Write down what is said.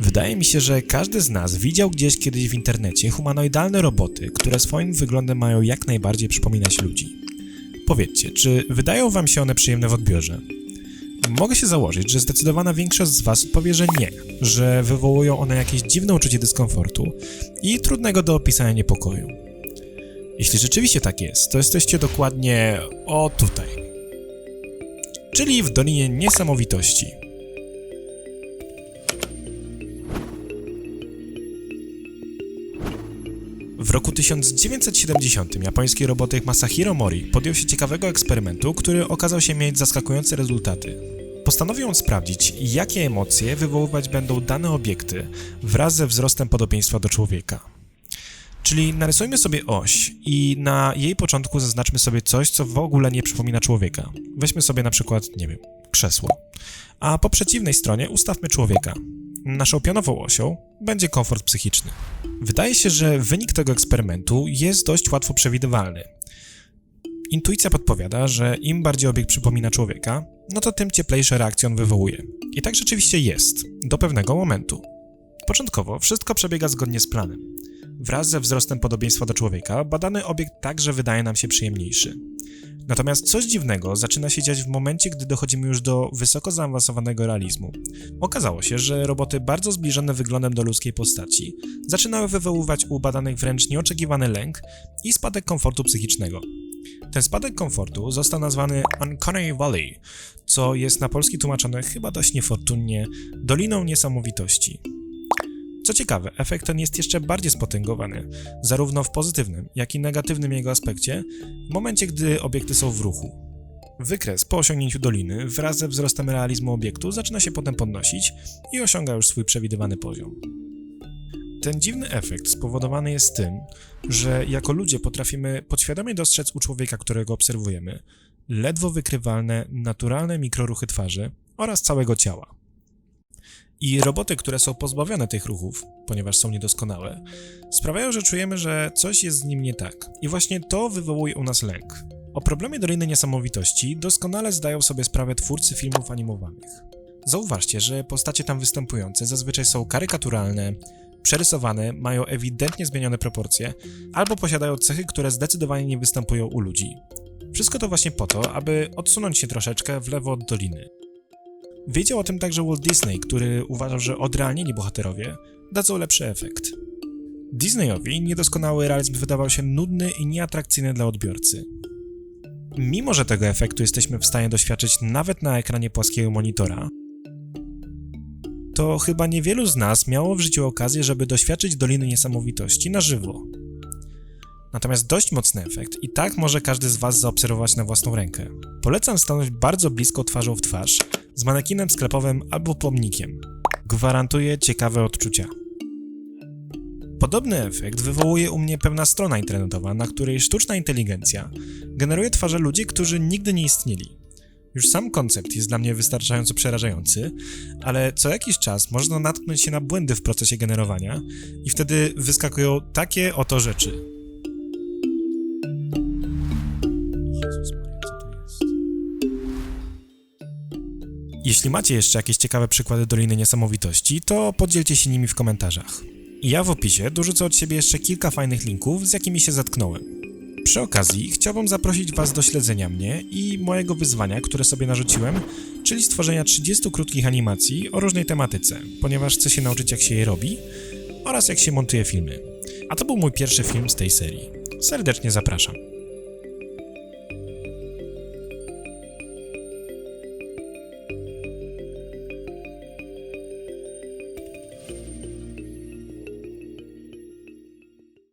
Wydaje mi się, że każdy z nas widział gdzieś kiedyś w internecie humanoidalne roboty, które swoim wyglądem mają jak najbardziej przypominać ludzi. Powiedzcie, czy wydają wam się one przyjemne w odbiorze? Mogę się założyć, że zdecydowana większość z was powie, że nie, że wywołują one jakieś dziwne uczucie dyskomfortu i trudnego do opisania niepokoju. Jeśli rzeczywiście tak jest, to jesteście dokładnie o tutaj. Czyli w Dolinie Niesamowitości. W roku 1970 japoński robotyk Masahiro Mori podjął się ciekawego eksperymentu, który okazał się mieć zaskakujące rezultaty. Postanowił on sprawdzić, jakie emocje wywoływać będą dane obiekty wraz ze wzrostem podobieństwa do człowieka. Czyli narysujmy sobie oś i na jej początku zaznaczmy sobie coś, co w ogóle nie przypomina człowieka. Weźmy sobie na przykład, nie wiem, krzesło. A po przeciwnej stronie ustawmy człowieka. Naszą pionową osią będzie komfort psychiczny. Wydaje się, że wynik tego eksperymentu jest dość łatwo przewidywalny. Intuicja podpowiada, że im bardziej obiekt przypomina człowieka, no to tym cieplejsze reakcje on wywołuje. I tak rzeczywiście jest, do pewnego momentu. Początkowo wszystko przebiega zgodnie z planem. Wraz ze wzrostem podobieństwa do człowieka, badany obiekt także wydaje nam się przyjemniejszy. Natomiast coś dziwnego zaczyna się dziać w momencie, gdy dochodzimy już do wysoko zaawansowanego realizmu. Okazało się, że roboty bardzo zbliżone wyglądem do ludzkiej postaci zaczynały wywoływać u badanych wręcz nieoczekiwany lęk i spadek komfortu psychicznego. Ten spadek komfortu został nazwany Uncanny Valley, co jest na polski tłumaczone chyba dość niefortunnie Doliną Niesamowitości. Co ciekawe, efekt ten jest jeszcze bardziej spotęgowany, zarówno w pozytywnym, jak i negatywnym jego aspekcie, w momencie, gdy obiekty są w ruchu. Wykres po osiągnięciu doliny wraz ze wzrostem realizmu obiektu zaczyna się potem podnosić i osiąga już swój przewidywany poziom. Ten dziwny efekt spowodowany jest tym, że jako ludzie potrafimy podświadomie dostrzec u człowieka, którego obserwujemy, ledwo wykrywalne, naturalne mikroruchy twarzy oraz całego ciała. I roboty, które są pozbawione tych ruchów, ponieważ są niedoskonałe, sprawiają, że czujemy, że coś jest z nim nie tak. I właśnie to wywołuje u nas lęk. O problemie Doliny Niesamowitości doskonale zdają sobie sprawę twórcy filmów animowanych. Zauważcie, że postacie tam występujące zazwyczaj są karykaturalne, przerysowane, mają ewidentnie zmienione proporcje, albo posiadają cechy, które zdecydowanie nie występują u ludzi. Wszystko to właśnie po to, aby odsunąć się troszeczkę w lewo od doliny. Wiedział o tym także Walt Disney, który uważał, że odrealnieni bohaterowie dadzą lepszy efekt. Disneyowi niedoskonały realizm wydawał się nudny i nieatrakcyjny dla odbiorcy. Mimo, że tego efektu jesteśmy w stanie doświadczyć nawet na ekranie płaskiego monitora, to chyba niewielu z nas miało w życiu okazję, żeby doświadczyć Doliny Niesamowitości na żywo. Natomiast dość mocny efekt i tak może każdy z Was zaobserwować na własną rękę. Polecam stanąć bardzo blisko twarzą w twarz, z manekinem sklepowym albo pomnikiem. Gwarantuje ciekawe odczucia. Podobny efekt wywołuje u mnie pewna strona internetowa, na której sztuczna inteligencja generuje twarze ludzi, którzy nigdy nie istnieli. Już sam koncept jest dla mnie wystarczająco przerażający, ale co jakiś czas można natknąć się na błędy w procesie generowania i wtedy wyskakują takie oto rzeczy. Jeśli macie jeszcze jakieś ciekawe przykłady Doliny Niesamowitości, to podzielcie się nimi w komentarzach. Ja w opisie dorzucę od siebie jeszcze kilka fajnych linków, z jakimi się zatknąłem. Przy okazji chciałbym zaprosić Was do śledzenia mnie i mojego wyzwania, które sobie narzuciłem, czyli stworzenia 30 krótkich animacji o różnej tematyce, ponieważ chcę się nauczyć jak się je robi oraz jak się montuje filmy. A to był mój pierwszy film z tej serii. Serdecznie zapraszam.